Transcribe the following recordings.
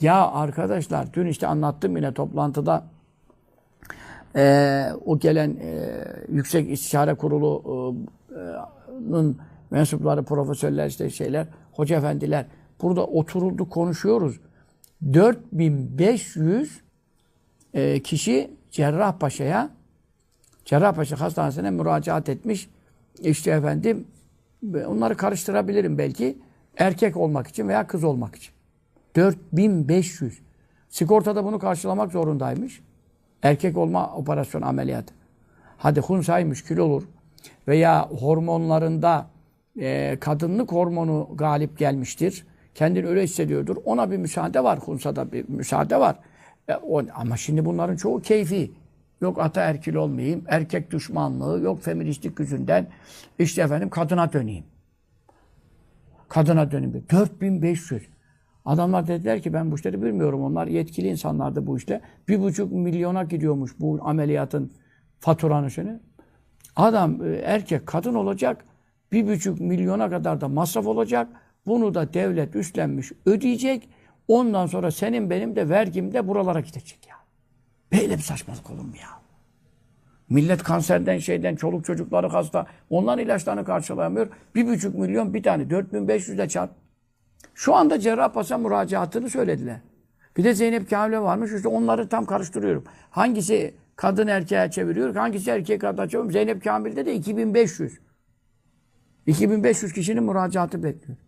Ya arkadaşlar dün işte anlattım yine toplantıda Ee, o gelen e, Yüksek İstişare Kurulu'nun mensupları, profesörler işte şeyler, hoca efendiler burada oturuldu konuşuyoruz. 4500 e, kişi Cerrahpaşa'ya Cerrahpaşa Hastanesi'ne müracaat etmiş. İşte efendim onları karıştırabilirim belki. Erkek olmak için veya kız olmak için. 4500. Sigortada bunu karşılamak zorundaymış. Erkek olma operasyon ameliyatı. Hadi hunsaymış kül olur. Veya hormonlarında e, kadınlık hormonu galip gelmiştir. Kendini öyle hissediyordur. Ona bir müsaade var. Hunsada bir müsaade var. E, o, ama şimdi bunların çoğu keyfi. Yok ataerkil olmayayım, erkek düşmanlığı, yok feministlik yüzünden işte efendim kadına döneyim. Kadına döneyim. 4500. Adamlar dediler ki ben bu işleri bilmiyorum. Onlar yetkili insanlardı bu işte. Bir buçuk milyona gidiyormuş bu ameliyatın faturanın seni. Adam e, erkek kadın olacak. Bir buçuk milyona kadar da masraf olacak. Bunu da devlet üstlenmiş ödeyecek. Ondan sonra senin benim de vergim de buralara gidecek ya. Böyle bir saçmalık olur mu ya? Millet kanserden şeyden çoluk çocukları hasta. Onların ilaçlarını karşılayamıyor. Bir buçuk milyon bir tane. 4500 de çarp. Şu anda Cerrahpaşa müracaatını söylediler. Bir de Zeynep Kamil'e varmış. İşte onları tam karıştırıyorum. Hangisi kadın erkeğe çeviriyor, hangisi erkek kadına çeviriyor. Zeynep Kamil'de de 2500. 2500 kişinin müracaatı bekliyor.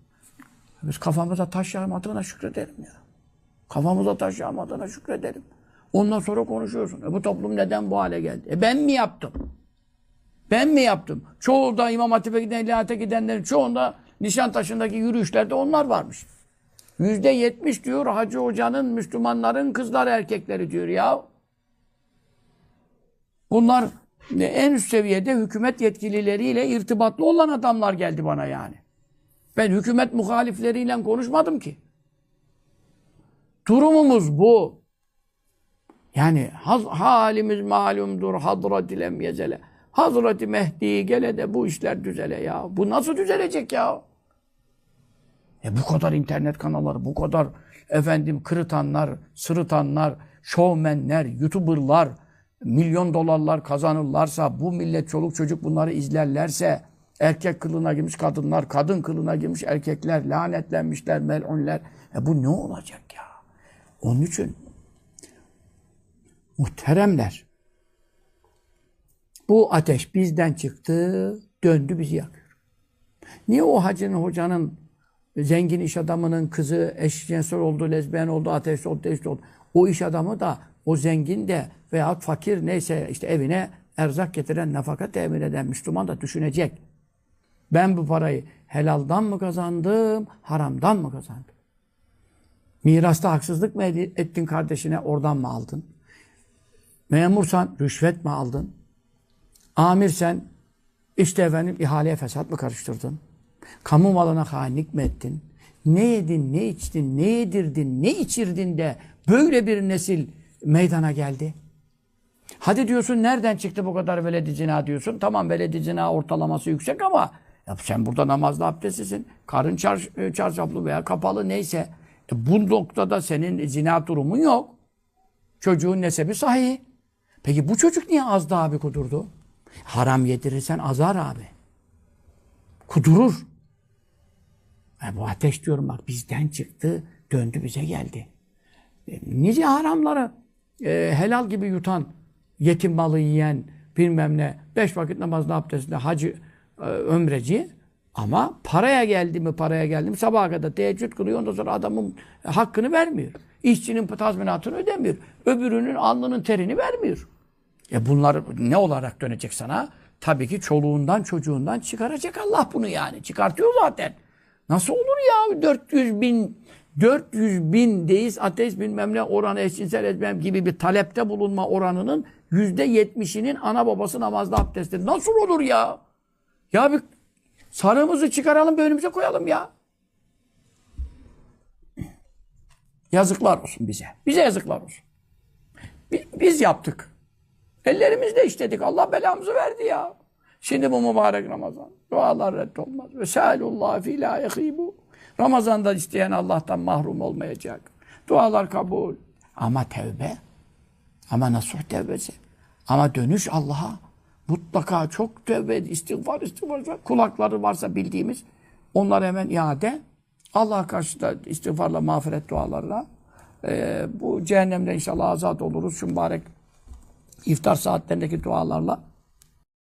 Biz kafamıza taş yağmadığına şükredelim ya. Kafamıza taş yağmadığına şükredelim. Ondan sonra konuşuyorsun. E bu toplum neden bu hale geldi? E ben mi yaptım? Ben mi yaptım? Çoğu da İmam Hatip'e giden, ilahiyata gidenlerin çoğunda Nişantaşı'ndaki yürüyüşlerde onlar varmış. Yüzde yetmiş diyor Hacı Hoca'nın Müslümanların kızları erkekleri diyor ya. Bunlar en üst seviyede hükümet yetkilileriyle irtibatlı olan adamlar geldi bana yani. Ben hükümet muhalifleriyle konuşmadım ki. Durumumuz bu. Yani halimiz malumdur hadrat ilem yezele. Hazreti Mehdi gele de bu işler düzele ya. Bu nasıl düzelecek ya? E bu kadar internet kanalları, bu kadar efendim kırıtanlar, sırıtanlar, şovmenler, youtuberlar, milyon dolarlar kazanırlarsa, bu millet çoluk çocuk bunları izlerlerse, erkek kılına girmiş kadınlar, kadın kılına girmiş erkekler, lanetlenmişler, melunler. E bu ne olacak ya? Onun için muhteremler, bu ateş bizden çıktı, döndü bizi yakıyor. Niye o hacının, hocanın, zengin iş adamının kızı eşcinsel oldu, lezbiyen oldu, ateist oldu, ateist oldu. O iş adamı da, o zengin de veya fakir neyse işte evine erzak getiren, nafaka temin eden Müslüman da düşünecek. Ben bu parayı helaldan mı kazandım, haramdan mı kazandım? Mirasta haksızlık mı ettin kardeşine, oradan mı aldın? Memursan rüşvet mi aldın? Amirsen işte efendim ihaleye fesat mı karıştırdın? Kamu malına hainlik mi ettin? Ne yedin, ne içtin, ne yedirdin, ne içirdin de böyle bir nesil meydana geldi? Hadi diyorsun nereden çıktı bu kadar veledi zina diyorsun. Tamam veledi zina ortalaması yüksek ama ya sen burada namazda abdestlisin. Karın çar, e, çarşaflı veya kapalı neyse. E bu noktada senin zina durumun yok. Çocuğun nesebi sahih. Peki bu çocuk niye az daha bir kudurdu? Haram yedirirsen azar abi. Kudurur. E bu ateş diyorum bak bizden çıktı, döndü bize geldi. E, nice haramları e, helal gibi yutan, yetim malı yiyen, bilmem ne, beş vakit namazda abdestinde hacı, e, ömreci ama paraya geldi mi, paraya geldi mi sabaha kadar teheccüd kılıyor, ondan sonra adamın hakkını vermiyor. İşçinin tazminatını ödemiyor. Öbürünün alnının terini vermiyor. E bunlar ne olarak dönecek sana? Tabii ki çoluğundan çocuğundan çıkaracak Allah bunu yani. Çıkartıyor zaten. Nasıl olur ya 400 bin 400 bin deist, ateist bilmem ne oranı eşcinsel etmem gibi bir talepte bulunma oranının yüzde yetmişinin ana babası namazda abdesti. Nasıl olur ya? Ya bir sarığımızı çıkaralım önümüze koyalım ya. Yazıklar olsun bize. Bize yazıklar olsun. Biz yaptık. Ellerimizle işledik. Allah belamızı verdi ya. Şimdi bu mübarek Ramazan. Dualar reddolmaz. Ve sâlullah fî lâ bu. Ramazan'da isteyen Allah'tan mahrum olmayacak. Dualar kabul. Ama tevbe. Ama nasuh tevbesi. Ama dönüş Allah'a. Mutlaka çok tövbe, istiğfar, istiğfar. Kulakları varsa bildiğimiz onları hemen iade. Allah'a karşı da istiğfarla, mağfiret dualarla. Ee, bu cehennemden inşallah azat oluruz. Şu mübarek iftar saatlerindeki dualarla.